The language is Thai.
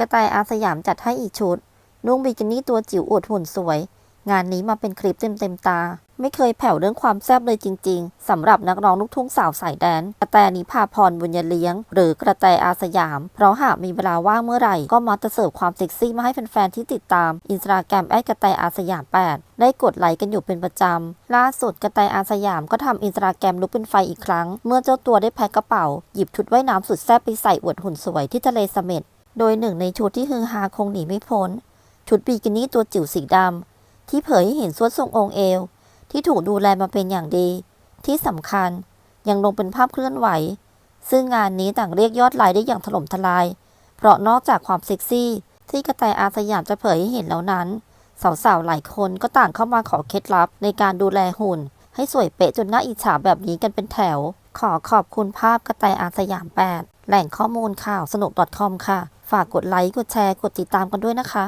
กระต่ายอาสยามจัดให้อีกชุดนุ่งบิกินี่ตัวจิ๋วอวดหุ่นสวย งานนี้มาเป็นคลิปเต็มเต็มตา ไม่เคยแผ่วเรื่องความแซ่บเลยจริง ๆสำหรับนักร้องลูกทุ่งสาวสายแดน กระแตนิพาพรบุญยเลี้ยง หรือกระแตอาสยาม เพราะหากมีเวลาว่างเมื่อไหร่ ก็มักจะเสิร์ฟความเซ็กซี่มาให้แฟนๆที่ติดตามอินสตาแกรมแอดกระแตอาสยาม 8 ได้กดไลค์กันอยู่เป็นประจำ ล่าสุดกระแตอาสยามก็ทำอินสตาแกรมลุกเป็นไฟอีกครั้ง เมื่อเจ้าตัวได้แพ็คกระเป๋าหยิบชุดว่ายน้ำสุดแซ่บไปใส่อวดหุ่นสวยที่ทะเลเสม็ด โดยหนึ่งในชุดที่ฮือฮาคงหนีไม่พ้น ชุดบิกินี่ตัวจิ๋วสีดำที่เผยให้เห็นสวดทรงองค์เอว ที่ถูกดูแลมาเป็นอย่างดี ที่สำคัญยังลงเป็นภาพเคลื่อนไหว ซึ่งงานนี้ต่างเรียกยอดไลค์ได้อย่างถล่มทลาย เพราะนอกจากความเซ็กซี่ ที่กระแตอาสยามจะเผยให้เห็นแล้วนั้น สาวๆหลายคนก็ต่างเข้ามาขอเคล็ดลับในการดูแลหุ่น ให้สวยเป๊ะจนน่าอิจฉาแบบนี้กันเป็นแถว ขอขอบคุณภาพกระแตอาสยาม 8 แหล่งข้อมูลข่าวสนุก .com ค่ะ ฝากกดไลค์ กดแชร์ กดติดตามกันด้วยนะคะ